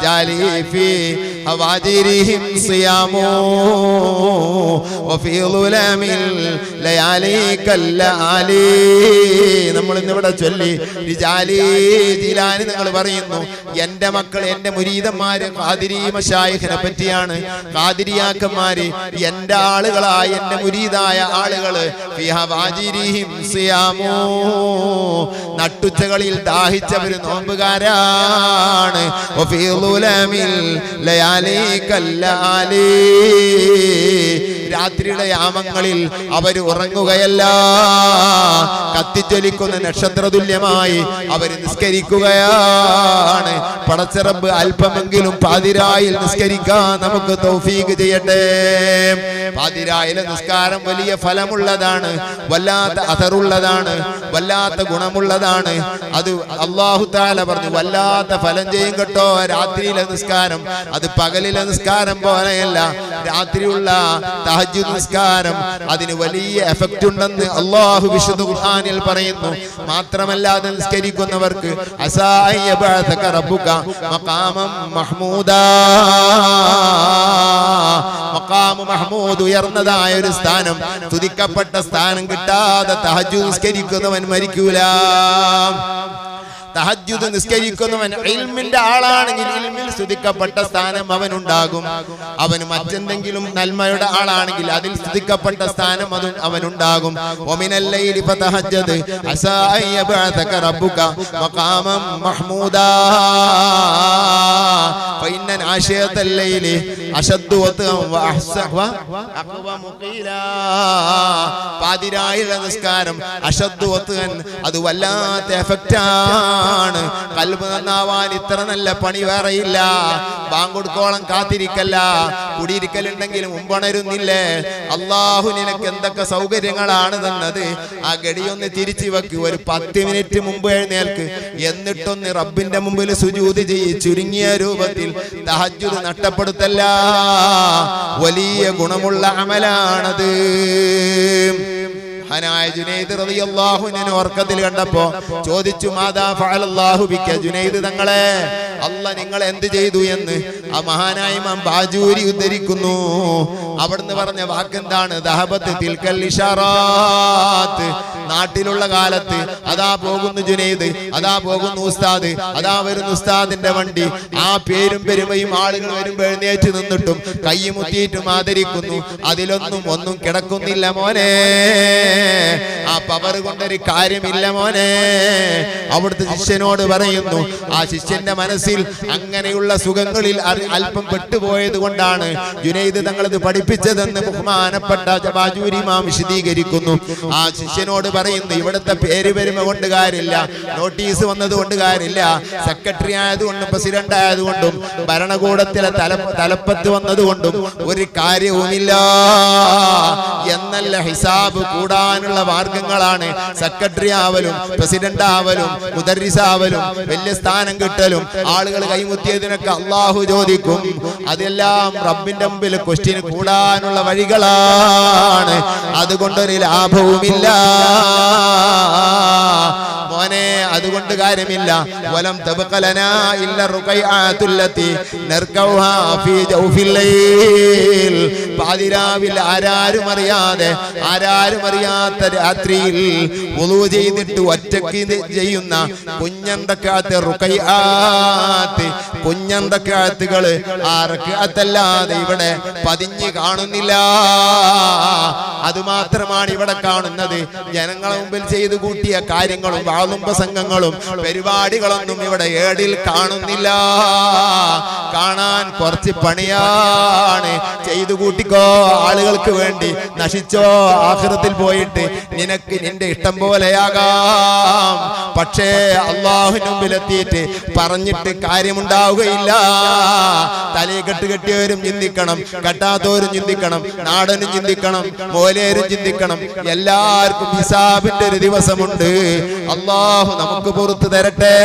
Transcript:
رجالي في ഹവാജിരിഹിം സിയാമോ. വഫീ ളുലമിൽ ലയാലികല്ല ആലി. നമ്മൾ ഇന്നിവിടെ ചൊല്ലി റിജാലി ജിലാനി നിങ്ങൾ പറയുന്നു എന്റെ മക്കൾ എന്റെ മുരീതന്മാര് ഖാദിരി മഷായിഖിനെ പറ്റിയാണ്. കാതിരിയാക്കന്മാര് എന്റെ ആളുകളായ എന്റെ മുരീതായ ആളുകൾ നട്ടുച്ചകളിൽ ദാഹിച്ചവര് നോമ്പുകാരാണ്. ലയാ കല്ലാലേ കല്ലാലി. രാത്രിയുടെ യാമങ്ങളിൽ അവർ ഉറങ്ങുകയല്ല. കത്തിജ്വലിക്കുന്ന നക്ഷത്ര തുല്യമായി അവർ നിസ്കരിക്കുകയാണ്. പടച്ചിറമ്പ് അല്പമെങ്കിലും പാതിരായിൽ നിസ്കരിക്കാൻ നമുക്ക് തൗഫീഖ് ചെയ്യട്ടെ. പാതിരായിലെ നിസ്കാരം വലിയ ഫലമുള്ളതാണ്. വല്ലാത്ത അതറുള്ളതാണ് വല്ലാത്ത ഗുണമുള്ളതാണ്. അത് അള്ളാഹു താല പറഞ്ഞു വല്ലാത്ത ഫലം ചെയ്യും കേട്ടോ. രാത്രിയിലെ നിസ്കാരം. അത് പകലിലെ നിസ്കാരം പോലെയല്ല. രാത്രിയുള്ള തഹജ് നിസ്കാരം അതിന് വലിയ എഫക്റ്റ് ഉണ്ടെന്ന് അള്ളാഹു വിശുദ്ധ ഖുർആനിൽ പറയുന്നു. മാത്രമല്ല അത് നിസ്കരിക്കുന്നവർക്ക് മഹ്മൂദ്. ഉയർന്നതായ ഒരു സ്ഥാനം തുതിക്കപ്പെട്ട സ്ഥാനം കിട്ടാതെ തഹജ് നിസ്കരിക്കുന്നവൻ മരിക്കൂല. തഹജ്ജുദ് നിസ്കരിക്കുന്നവൻ ഇൽമിന്റെ ആളാണെങ്കിൽ ഇൽമിൽ സ്തുതിക്കപ്പെട്ട സ്ഥാനം അവനുണ്ടാകും. അവന് മറ്റെന്തെങ്കിലും നന്മയുടെ ആളാണെങ്കിൽ അതിൽ സ്തുതിക്കപ്പെട്ട സ്ഥാനം അത് അവനുണ്ടാകും. ലൈലി ഫതഹജ്ജദ്. അസാ അയ്യബഅതക റബ്ബുക മഖാമം മഹ്മൂദാ. ഫഇന്ന നാശിയത്തൽ ലൈലി അശദ്ദു വതവ അഹ്സഹ അഖവ മുഖീല. പാതിരായിലെ നിസ്കാരം അശദ്ദു വതൻ അത് വല്ലാത്ത എഫക്റ്റാ ആണ്. കൽബ് നന്നാവാൻ ഇത്ര നല്ല പണി വേറെയില്ല. ബാങ്കൊടുക്കോളം കാത്തിരിക്കല്ല. കുടിയിരിക്കലുണ്ടെങ്കിലും മുമ്പണരുന്നില്ലേ? അള്ളാഹു നിനക്ക് എന്തൊക്കെ സൗകര്യങ്ങളാണ് തന്നത്? ആ ഗടിയൊന്ന് തിരിച്ചു വെക്ക്. ഒരു പത്ത് മിനിറ്റ് മുമ്പ് എഴുന്നേൽക്ക്. എന്നിട്ടൊന്ന് റബ്ബിന്റെ മുമ്പിൽ സുജൂത് ചെയ്യ്. ചുരുങ്ങിയ രൂപത്തിൽ തഹജുദ് നഷ്ടപ്പെടുത്തല്ല. വലിയ ഗുണമുള്ള അമലാണത്. മഹാനായ ജുനൈദ് റളിയല്ലാഹു അൻഹു ഓർക്കത്തിൽ കണ്ടപ്പോൾ ചോദിച്ചു മാതാ ഫഅലല്ലാഹു ബിക ജുനൈദ് തങ്ങളെ അല്ല നിങ്ങൾ എന്ത് ചെയ്തു എന്ന് ആ മഹാനായ ഇമാം ബാജൂരി ഉദ്ധരിക്കുന്നു. അവിടുന്ന് പറഞ്ഞ വാക്കെന്താണ്? തിൽക്കൽ നാട്ടിലുള്ള കാലത്ത് അതാ പോകുന്നു ജുനൈദ് അതാ പോകുന്നു ഉസ്താദ് അതാ വരുന്നു ഉസ്താദിന്റെ വണ്ടി. ആ പേരും പെരുമയും ആളുകൾ വരുമ്പോൾ എഴുന്നേറ്റ് നിന്നിട്ടും കൈമുത്തിയിട്ടും ആദരിക്കുന്നു. അതിലൊന്നും ഒന്നും കിടക്കുന്നില്ല മോനെ. ആ പവർ കൊണ്ടൊരു കാര്യമില്ല മോനെ. അവിടുത്തെ ശിഷ്യനോട് പറയുന്നു ആ ശിഷ്യന്റെ മനസ്സിൽ അങ്ങനെയുള്ള സുഖങ്ങളിൽ അല്പം പെട്ടുപോയത് കൊണ്ടാണ് ജുനൈദ് തങ്ങളത് പഠിപ്പിച്ചതെന്ന് ബഹുമാനപ്പെട്ട ജബാജൂരി മാം വിശദീകരിക്കുന്നു. ആ ശിഷ്യനോട് പറയുന്നു ഇവിടുത്തെ പേര് വരുമ കൊണ്ട് കാര്യമില്ല. നോട്ടീസ് വന്നത് കൊണ്ട് കാര്യമില്ല. സെക്രട്ടറി ആയതുകൊണ്ടും പ്രസിഡന്റ് ആയതുകൊണ്ടും ഭരണകൂടത്തിലെ തല തലപ്പത്ത് വന്നതുകൊണ്ടും ഒരു കാര്യവുമില്ല. എന്നല്ല ഹിസാബ് കൂടാനുള്ള മാർഗങ്ങളാണ്. സെക്രട്ടറി ആവലും പ്രസിഡന്റ് ആവലും മുദരിസ് ആവലും വലിയ സ്ഥാനം കിട്ടലും ആളുകൾ കൈമുത്തിയതിനൊക്കെ അള്ളാഹു ചോദിക്കും. അതെല്ലാം റബ്ബിന്റെ മുമ്പിൽ ക്വസ്റ്റ്യൻ കൂടാനുള്ള വഴികളാണ്. അതുകൊണ്ടൊരു ലാഭവുമില്ല. മോനെ അതുകൊണ്ട് കാര്യമില്ല. വലം തബഖലനാ ഇല്ല റുഖൈആത്തുല്ലത്തി നർകൗഹാ ഫീ ജൗഫിൽ ലൈൽ. പാതിരാവിൽ ആരാരും അറിയാതെ ആരാരും അറിയാത്ത രാത്രിയിൽ വുളു ചെയ്തിട്ട് ഒറ്റയ്ക്ക് ചെയ്യുന്ന കുഞ്ഞന്തക്കാത്ത് റുഖൈആത്ത് കുഞ്ഞന്തക്കാത്തുകൾ ആ റക്അത്തല്ലാതെ ഇവിടെ പതിഞ്ഞ് കാണുന്നില്ല. അതുമാത്രമാണ് ഇവിടെ കാണുന്നത്. ജനങ്ങളെ മുമ്പിൽ ചെയ്തു കൂട്ടിയ കാര്യങ്ങളും വാളും പ്രസംഗങ്ങളും പരിപാടികളൊന്നും ഇവിടെ ഏടിൽ കാണുന്നില്ല. കാണാൻ കുറച്ച് പണിയാണ്. ചെയ്തു കൂട്ടിക്കോ ആളുകൾക്ക് വേണ്ടി. നശിച്ചോ ആഹൃത്തിൽ പോയിട്ട് നിനക്ക് നിന്റെ ഇഷ്ടം പോലെയാകാം. പക്ഷേ അള്ളാഹുവിന് മുമ്പിലെത്തിയിട്ട് പറഞ്ഞിട്ട് കാര്യമുണ്ടാവുകയില്ല. തലയിൽ കെട്ട് കെട്ടിയവരും ചിന്തിക്കണം കെട്ടാത്തവരും ചിന്തിക്കണം നാടനും ചിന്തിക്കണം മോലേരും ചിന്തിക്കണം. എല്ലാവർക്കും ഹിസാബിന്റെ ഒരു ദിവസമുണ്ട്. അള്ളാഹു നമുക്ക് പുറത്തു തരട്ടെ.